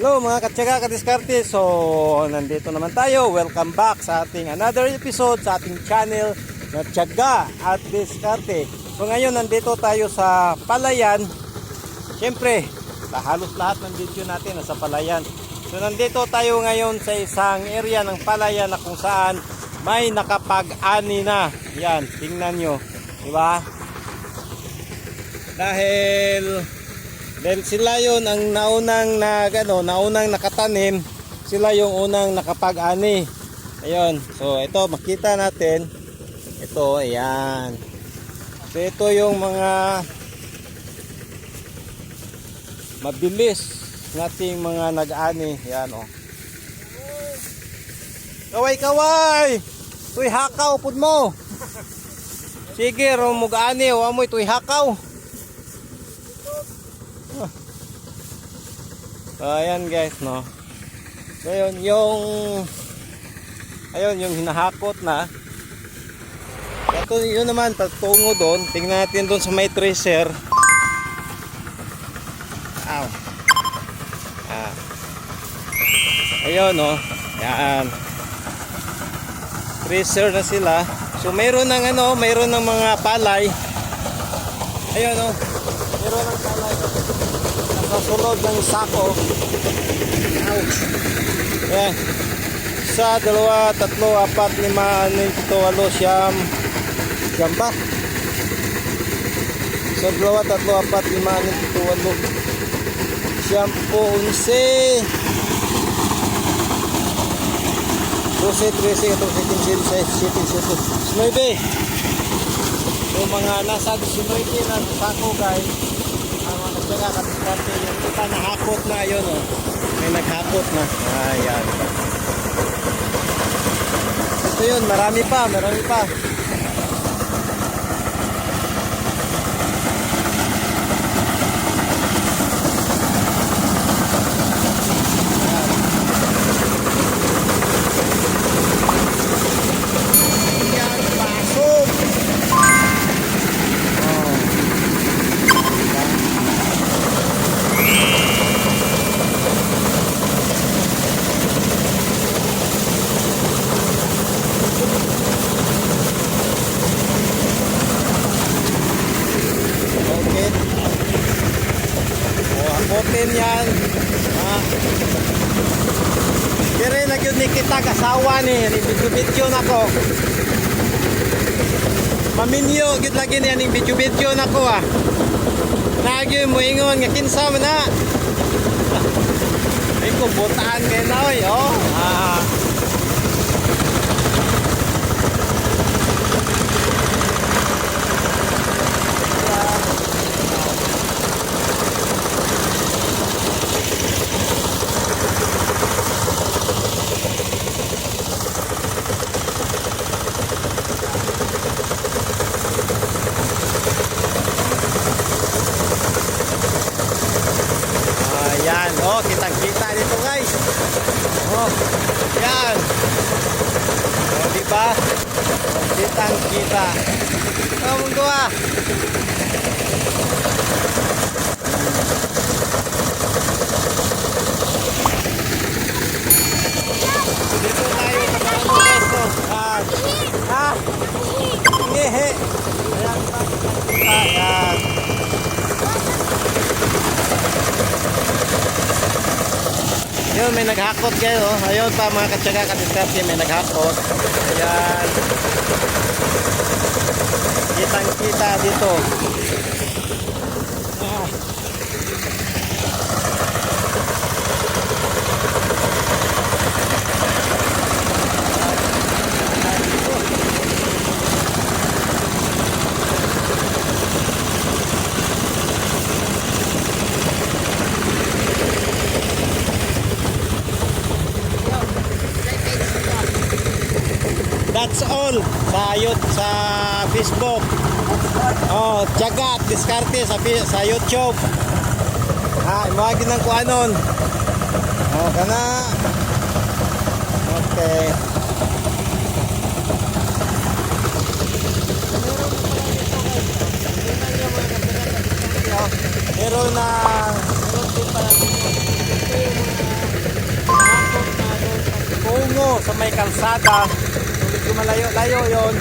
Hello mga katsaga kadiskarte. So nandito naman tayo. Welcome back sa ating another episode Sa ating channel na Tsaga at Diskarte. So ngayon nandito tayo sa Palayan. Siyempre sa halos lahat ng video natin nasa Palayan. So nandito tayo ngayon sa isang area ng Palayan Na kung saan may nakapag-ani na. Yan tingnan nyo. Diba? Dahil dahil sila yon ang naunang nag ano, naunang nakatanim, sila yung unang nakapag-ani. Ayun. So ito makita natin. Ito, ayan. So ito yung mga mabilis nating mga nag-ani. Ayan oh. Kaway kaway. Tuy hakaw pud mo. Sige, ro mug-ani, wa mo tuy hakaw. So, ayan guys, no. So, yun, yung ayun, yung hinahakot na. Ito, yun naman, patungo doon. Tingnan natin doon sa may tracer. Aw. Ah. Ayun, no. Yan. Tracer na sila. So, mayroon ng ano, mayroon ng mga palay. Ayun, no. Mayroon ng palay sa sulod ng sako. Yan. Sa dalawa, tatlo, apat, lima, anim, pito, walo, siyam. Siyam ba? Sa dalawa, tatlo, apat, lima, anim, pito, walo. Siyam po, unse. 12, 13, 14, 15, 16, 17, 18, 19. So mga nasa 19 na sako guys mga nagtsaga katiskante yung kita nahakot na yun oh. may naghakot na. Ayan. Ito yun marami pa marami pa Ayan, pasok! Oh. Okay. O, akotin yan. Ha? Dire na gyud ni kita kasawa ni, video na ko. Maminyo gyud lagi ni aning video na ko ah. Lagi mo ingon nga kinsa man na. Ay ko butaan kay na oy, oh. Ah. Ayan, oh, kitang-kita dito guys. Oh, yan. Oh, di ba? Kitang-kita. Oh, mundo ah. Dito tayo sa mga guys, oh. Ah, ah, ngehe. Ayan, kita, yan. Yun, may naghakot kayo. Ayun pa mga katsaga kadiskarte, may naghakot. Ayan. Kitang kita dito. That's all sa yut sa Facebook. Oh, tiyaga at diskarte sa sa YouTube. Ha, imagi nang kuanon. Oh, kana. Okay. Meron na meron din pala dito. Mga sa may kalsada. Malayo-layo yon.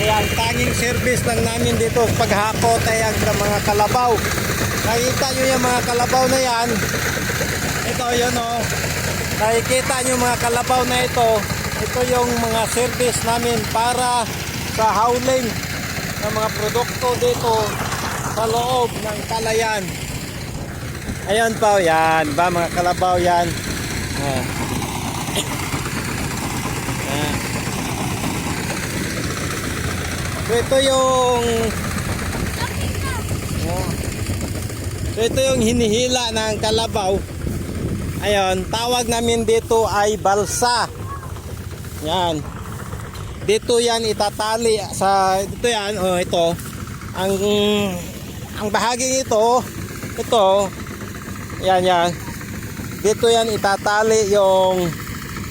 Kaya ang tanging service lang namin dito paghakot ay ang mga kalabaw. Nakita nyo yung mga kalabaw na yan. Ito yun oh. Nakikita nyo mga kalabaw na ito. Ito yung mga service namin para sa howling ng mga produkto dito sa loob ng kalayan. Ayan pa, yan. Ba, mga kalabaw yan. Ah. Ito yung Oh. Ito yung hinihila ng kalabaw. Ayun, tawag namin dito ay balsa. Yan. Dito yan itatali sa dito yan, oh ito. Ang ang bahaging ito, ito yan yan. Dito yan itatali yung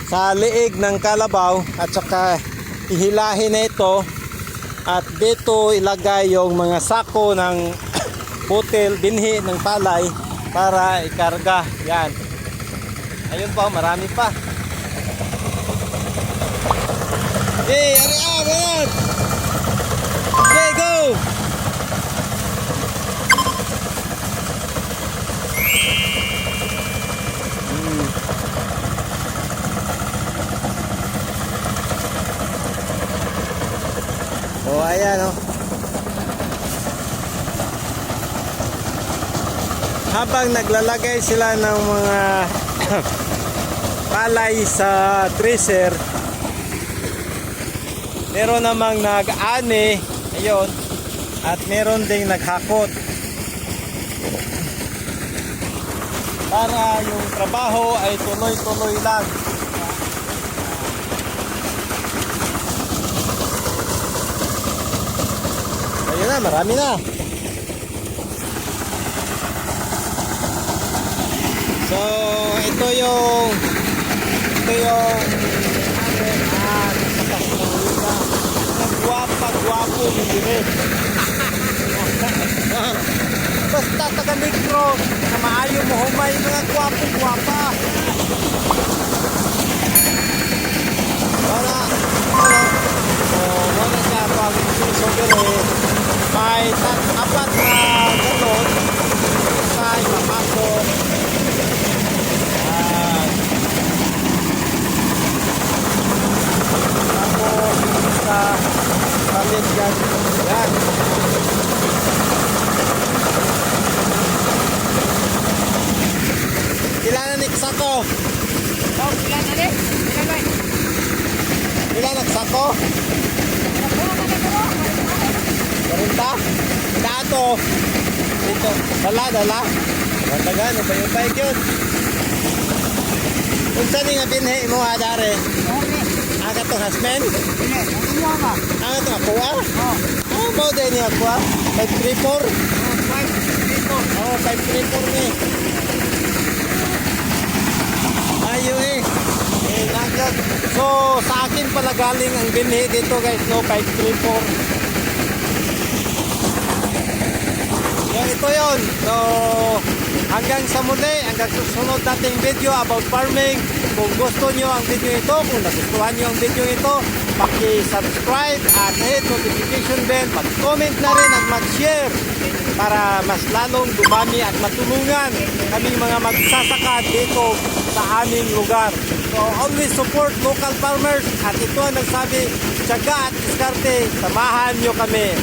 sa liig ng kalabaw at saka ihilahin na ito at dito ilagay yung mga sako ng butil, binhi ng palay para ikarga. Yan. Ayun pa, marami pa. Okay, ari ah! Okay, go! Ayan oh. habang naglalagay sila ng mga palay sa tracer meron namang nag-ani ayun at meron ding naghakot para yung trabaho ay tuloy-tuloy lang ayun na marami na So, ito yung ito yung nagwapa gwapo mo dire. Basta taga negro na maayo mo humay mga gwapo gwapa. Wala. Wala. So, wala siya pag so dire may apat na galon sa ipapasok Yan. Tapos sa palit yan. Yan. Ilan na sako? Oh, na. Sila ba? Ilan nagsako? Puro ka na puro. 40? Dato. Dito. Dala, dala. Matagan, upay-upay yun. Kung saan nga binhi mo ha, dare? Okay. Aga to hasmen? Sila. Ano mo ba? Aga to akuha? Oh. Ah, mo din niya akuha? 534? Oh, five. Dito. Oo, 534 ni. Ayo eh. Eh, naglag. So, sa akin pala galing ang binhi dito guys, no? 534. So, ito yon. So, hanggang sa muli, hanggang susunod nating video about farming. Kung gusto nyo ang video ito, kung nagustuhan nyo ang video ito, paki-subscribe at hit notification bell, mag-comment na rin at mag-share para mas lalong dumami at matulungan kaming mga magsasaka dito sa aming lugar. So always support local farmers at ito ang nagsabi, tiyaga at diskarte, samahan nyo kami.